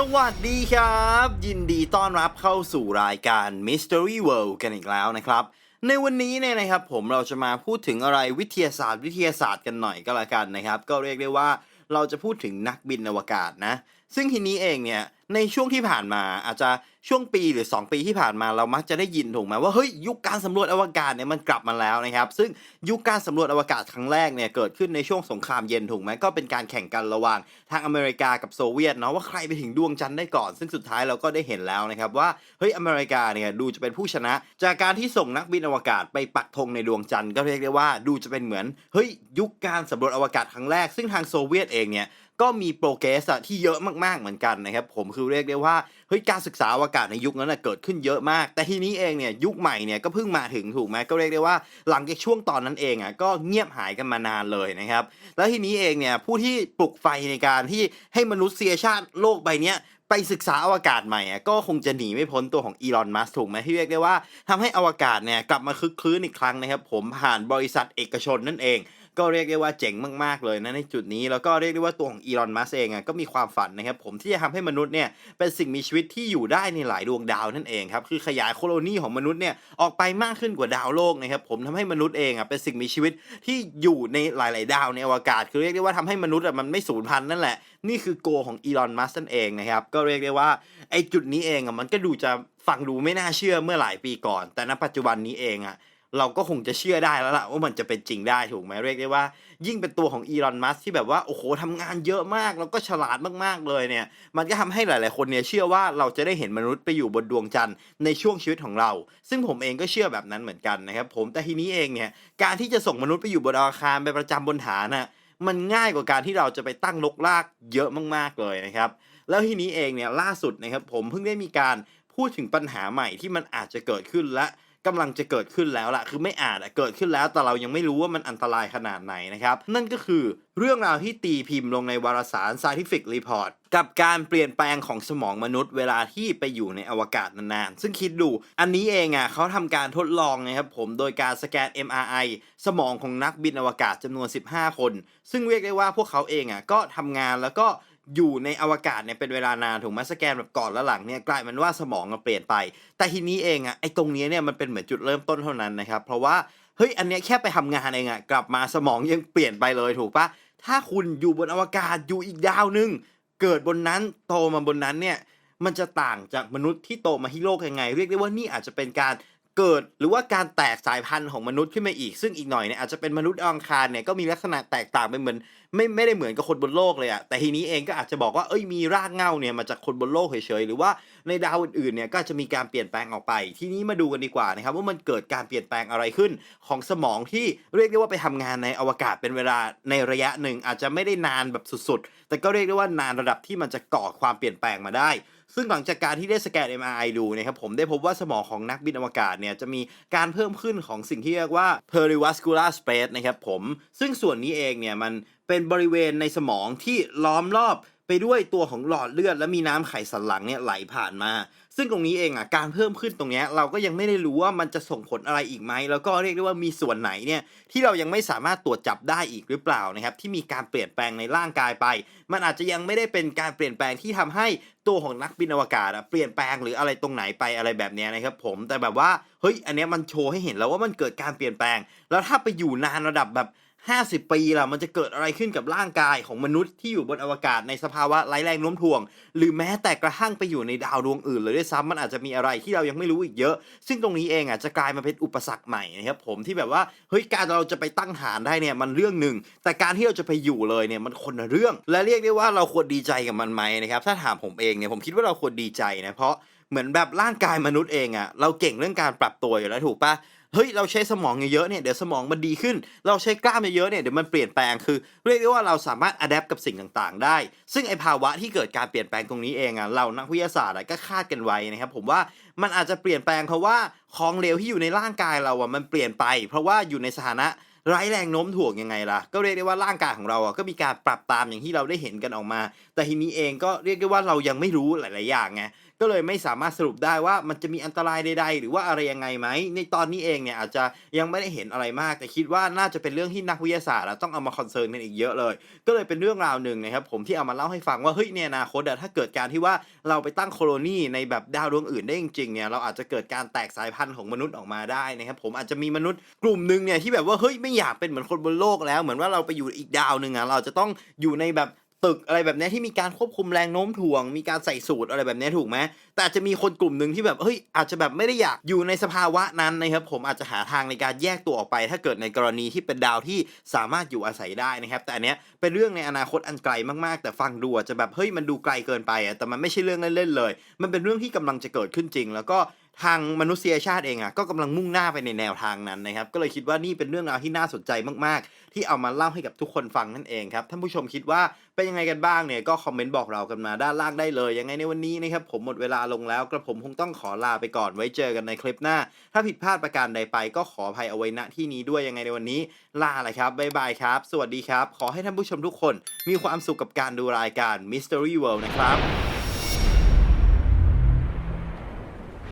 สวัสดีครับ ยินดีต้อนรับเข้าสู่รายการ Mystery World กันอีกแล้วนะครับ ในวันนี้เนี่ยนะครับผมเราจะมาพูดถึงอะไรวิทยาศาสตร์ วิทยาศาสตร์กันหน่อยก็แล้วกันนะครับ ก็เรียกได้ว่าเราจะพูดถึงนักบินอวกาศนะซึ่งทีนี้เองเนี่ยในช่วงที่ผ่านมาอาจจะช่วงปีหรือ 2 ปีที่ผ่านมาเรามักจะได้ยินถูกไหมว่าเฮ้ยยุคการสำรวจอวกาศเนี่ยมันกลับมาแล้วนะครับซึ่งยุคการสำรวจอวกาศครั้งแรกเนี่ยเกิดขึ้นในช่วงสงครามเย็นถูกไหมก็เป็นการแข่งกันระหว่างทางอเมริกากับโซเวียตเนาะว่าใครไปถึงดวงจันทร์ได้ก่อน ซึ่งสุดท้ายเราก็ได้เห็นแล้วนะครับว่าเฮ้ยอเมริกาเนี่ยดูจะเป็นผู้ชนะ จากการที่ส่งนักบินอวกาศไปปักธงในดวงจันทร์ก็เรียกได้ว่าดูจะเป็นเหมือนเฮ้ยยุคการสำรวจอวกาศครั้งแรก ซึ่งทางโซเวียตเองเนี่ย ก็มีโปรเกรสอะที่เยอะมากๆเหมือนกันนะครับผมคือเรียกได้ว่าเฮ้ยการศึกษาอวกาศในยุคนั้นนะเกิดขึ้นเยอะมาก แต่ทีนี้เองเนี่ยยุคใหม่เนี่ยก็เพิ่งมาถึงถูกไหมก็เรียกได้ว่าหลังจากช่วงตอนนั้นเองอะก็เงียบหายกันมานานเลยนะครับแล้วทีนี้เองเนี่ยผู้ที่ปลุกไฟในการที่ให้มนุษยชาติโลกใบเนี้ย ไปศึกษาอวกาศใหม่อะก็คงจะหนีไม่พ้นตัวของอีลอนมัสถูกไหมที่เรียกได้ว่าทำให้อวกาศเนี่ยกลับมาคึกคืนอีกครั้งนะครับ ผมผ่านบริษัทเอกชนนั่นเอง ก็เรียกได้ว่าเจ๋งมากๆเลยนะในจุดนี้ แล้วก็เรียกได้ว่าตัวของอีลอนมัสเองอะก็มีความฝันนะครับผมที่จะทำให้มนุษย์เนี่ยเป็นสิ่งมีชีวิตที่อยู่ได้ในหลายดวงดาวนั่นเองครับคือขยายโคโลนีของมนุษย์เนี่ยออกไปมากขึ้นกว่าดาวโลกนะครับผมทำให้มนุษย์เองอะเป็นสิ่งมีชีวิตที่อยู่ในหลาย ๆ ดาวในอวกาศ คือเรียกได้ว่าทำให้มนุษย์อะมันไม่สูญพันธุ์นั่นแหละนี่คือโกของอีลอนมัสนั่นเองนะครับก็เรียกได้ว่าไอ้จุดนี้เองอะมันก็ดูจะฟังดูไม่น่าเชื่อเมื่อหลายปีก่อน แต่ณปัจจุบันนี้เองอะเราก็คงจะเชื่อได้แล้วล่ะว่ามันจะเป็นจริงได้ถูกไหมเรียกได้ว่า ยิ่งเป็นตัวของอีลอนมัสที่แบบว่าโอ้โหทำงานเยอะมากแล้วก็ฉลาดมากๆเลยเนี่ย มันก็ทำให้หลาย ๆ คนเนี่ยเชื่อว่าเราจะได้เห็นมนุษย์ไปอยู่บนดวงจันทร์ในช่วงชีวิตของเรา ซึ่งผมเองก็เชื่อแบบนั้นเหมือนกันนะครับผมแต่ทีนี้เองเนี่ยการที่จะส่งมนุษย์ไปอยู่บนดาคารไปประจำบนฐานน่ะมันง่ายกว่าการที่เราจะไปตั้งลกลากเยอะมากๆเลยนะครับ แล้วทีนี้เองเนี่ยล่าสุดนะครับผมเพิ่งได้มีการพูดถึงปัญหาใหม่ที่มันอาจจะเกิดขึ้นและกำลังจะเกิดขึ้นแล้วล่ะ คือไม่อาจอะเกิดขึ้นแล้ว แต่เรายังไม่รู้ว่ามันอันตรายขนาดไหนนะครับ นั่นก็คือเรื่องราวที่ตีพิมพ์ลงในวารสาร Scientific Report กับการเปลี่ยนแปลงของสมองมนุษย์เวลาที่ไปอยู่ในอวกาศนานๆ ซึ่งคิดดู อันนี้เองอะเขาทำการทดลองนะครับผม โดยการสแกน MRI สมองของนักบินอวกาศจำนวน 15 คน ซึ่งเรียกได้ว่าพวกเขาเองอะก็ทำงานแล้วก็ อยู่ในอวกาศเนี่ยเป็นเวลานานถูกไหมสแกนแบบก่อนและหลังเนี่ยกลายเป็นว่าสมองอะเปลี่ยนไป แต่ทีนี้เองอะไอ้ตรงนี้เนี่ยมันเป็นเหมือนจุดเริ่มต้นเท่านั้นนะครับ เพราะว่าเฮ้ยอันเนี้ยแค่ไปทำงานเองอะกลับมาสมองยังเปลี่ยนไปเลยถูกปะถ้าคุณอยู่บนอวกาศอยู่อีกดาวหนึง เกิดบนนั้นโตมาบนนั้นเนี่ยมันจะต่างจากมนุษย์ที่โตมาที่โลกยังไง เรียกได้ว่านี่อาจจะเป็นการเกิดหรือว่าการแตกสายพันธุ์ของมนุษย์ขึ้นมาอีก ซึ่งอีกหน่อยเนี่ยอาจจะเป็นมนุษย์อังคารเนี่ยก็มีลักษณะแตกต่างไปเหมือนไม่ไม่ได้เหมือนกับคนบนโลกเลยอะแต่ทีนี้เองก็อาจจะบอกว่าเอ้ยมีรากเงาเนี่ยมาจากคนบนโลกเฉยๆหรือว่าในดาวอื่นๆเนี่ยก็จะมีการเปลี่ยนแปลงออกไป ทีนี้มาดูกันดีกว่านะครับว่ามันเกิดการเปลี่ยนแปลงอะไรขึ้นของสมองที่เรียกได้ว่าไปทำงานในอวกาศเป็นเวลาในระยะหนึ่ง อาจจะไม่ได้นานแบบสุดๆ แต่ก็เรียกได้ว่านานระดับที่มันจะก่อความเปลี่ยนแปลงมาได้ซึ่งหลังจากการที่ได้สแกน MRI ดูนะครับผมได้พบว่าสมองของนักบินอวกาศเนี่ยจะมีการเพิ่มขึ้นของสิ่งที่เรียกว่า perivascular space นะครับผม ซึ่งส่วนนี้เองเนี่ยมัน เป็นบริเวณในสมองที่ล้อมรอบไปด้วยตัวของหลอดเลือด และมีน้ำไขสันหลังเนี่ยไหลผ่านมา ซึ่งตรงนี้เองอะการเพิ่มขึ้นตรงเนี้ยเราก็ยังไม่ได้รู้ว่ามันจะส่งผลอะไรอีกไหมแล้วก็เรียกได้ว่ามีส่วนไหนเนี่ยที่เรายังไม่สามารถตรวจจับได้อีกหรือเปล่านะครับที่มีการเปลี่ยนแปลงในร่างกายไป มันอาจจะยังไม่ได้เป็นการเปลี่ยนแปลงที่ทำให้ตัวของนักบินอวกาศอะเปลี่ยนแปลงหรืออะไรตรงไหนไปอะไรแบบนี้นะครับผมแต่แบบว่าเฮ้ยอันเนี้ยมันโชว์ให้เห็นแล้วว่ามันเกิดการเปลี่ยนแปลง แล้วถ้าไปอยู่นานระดับแบบ 50 ปีล่ะมันจะเกิดอะไรขึ้นกับร่างกายของมนุษย์ที่อยู่บนอวกาศในสภาวะไร้แรงโน้มถ่วง หรือแม้แต่กระทั่งไปอยู่ในดาวดวงอื่นเลยด้วยซ้ำมันอาจจะมีอะไรที่เรายังไม่รู้อีกเยอะ ซึ่งตรงนี้เองอะจะกลายมาเป็นอุปสรรคใหม่นะครับผมที่แบบว่าเฮ้ยการเราจะไปตั้งฐานได้เนี่ยมันเรื่องหนึ่งแต่การที่เราจะไปอยู่เลยเนี่ยมันคนละเรื่อง และเรียกได้ว่าเราควรดีใจกับมันไหมนะครับถ้าถามผมเองเนี่ยผมคิดว่าเราควรดีใจนะเพราะ เหมือนแบบร่างกายมนุษย์เองอะเราเก่งเรื่องการปรับตัวอยู่แล้วถูกปะเฮ้ยเราใช้สมองเยอะๆเนี่ยเดี๋ยวสมองมันดีขึ้น เราใช้กล้ามเยอะๆเนี่ยเดี๋ยวมันเปลี่ยนแปลงคือเรียกได้ว่าเราสามารถอัดแอปกับสิ่งต่างๆ ได้ ซึ่งไอภาวะที่เกิดการเปลี่ยนแปลงตรงนี้เองอะเรานักวิทยาศาสตร์ก็คาดกันไว้นะครับผมว่ามันอาจจะเปลี่ยนแปลงเพราะว่าของเหลวที่อยู่ในร่างกายเราอะมันเปลี่ยนไป เพราะว่าอยู่ในสถานะ ไร้แรงโน้มถ่วงยังไงล่ะ ก็เรียกได้ว่าร่างกายของเราอะก็มีการปรับตามอย่างที่เราได้เห็นกันออกมา แต่ทีนี้เองก็เรียกได้ว่าเรายังไม่รู้หลาย ๆ อย่างไงก็เลยไม่สามารถสรุปได้ว่ามันจะมีอันตรายใดๆ หรือว่าอะไรยังไงไหมในตอนนี้เองเนี่ยอาจจะยังไม่ได้เห็นอะไรมาก แต่คิดว่าน่าจะเป็นเรื่องที่นักวิทยาศาสตร์ต้องเอามาคอนเซิร์นกันอีกเยอะเลย ก็เลยเป็นเรื่องราวหนึ่งนะครับผมที่เอามาเล่าให้ฟังว่าเฮ้ยในอนาคตอะถ้าเกิดการที่ว่าเราไปตั้งโคโลนีในแบบดาวดวงอื่นได้จริงๆเนี่ยเราอาจจะเกิดการแตกสายพันธุ์ของมนุษย์ออกมาได้นะครับผมอาจจะมีมนุษย์กลุ่มหนึ่งเนี่ยที่แบบว่าเฮ้ยไม่อยากเป็นเหมือนคนบนโลกแล้ว เหมือนว่าเราไปอยู่อีกดาวหนึ่งอะเราจะต้องอยู่ในแบบตึกอะไรแบบนี้ที่มีการควบคุมแรงโน้มถ่วง มีการใส่สูตรอะไรแบบนี้ถูกไหมแต่อาจจะมีคนกลุ่มหนึ่งที่แบบเฮ้ยอาจจะแบบไม่ได้อยากอยู่ในสภาวะนั้นนะครับผมอาจจะหาทางในการแยกตัวออกไป ถ้าเกิดในกรณีที่เป็นดาวที่สามารถอยู่อาศัยได้นะครับ แต่อันเนี้ยเป็นเรื่องในอนาคตอันไกลมากๆ แต่ฟังดูจะแบบเฮ้ยมันดูไกลเกินไปอะแต่มันไม่ใช่เรื่องเล่นๆเลย มันเป็นเรื่องที่กำลังจะเกิดขึ้นจริง แล้วก็ ทางมนุษยชาติเองอะก็กำลังมุ่งหน้าไปในแนวทางนั้นนะครับ ก็เลยคิดว่านี่เป็นเรื่องราวที่น่าสนใจมากๆ ที่เอามาเล่าให้กับทุกคนฟังนั่นเองครับท่านผู้ชมคิดว่าเป็นยังไงกันบ้างเนี่ยก็คอมเมนต์บอกเรากันมาด้านล่างได้เลยยังไงในวันนี้นะครับผมหมดเวลาลงแล้วกระผมคงต้องขอลาไปก่อนไว้เจอกันในคลิปหน้า ถ้าผิดพลาดประการใดไปก็ขออภัยเอาไว้ณที่นี้ด้วยยังไงในวันนี้ ลาเลยครับบ๊ายบายครับ สวัสดีครับ ขอให้ท่านผู้ชมทุกคน มีความสุขกับการดูรายการ Mystery World นะครับ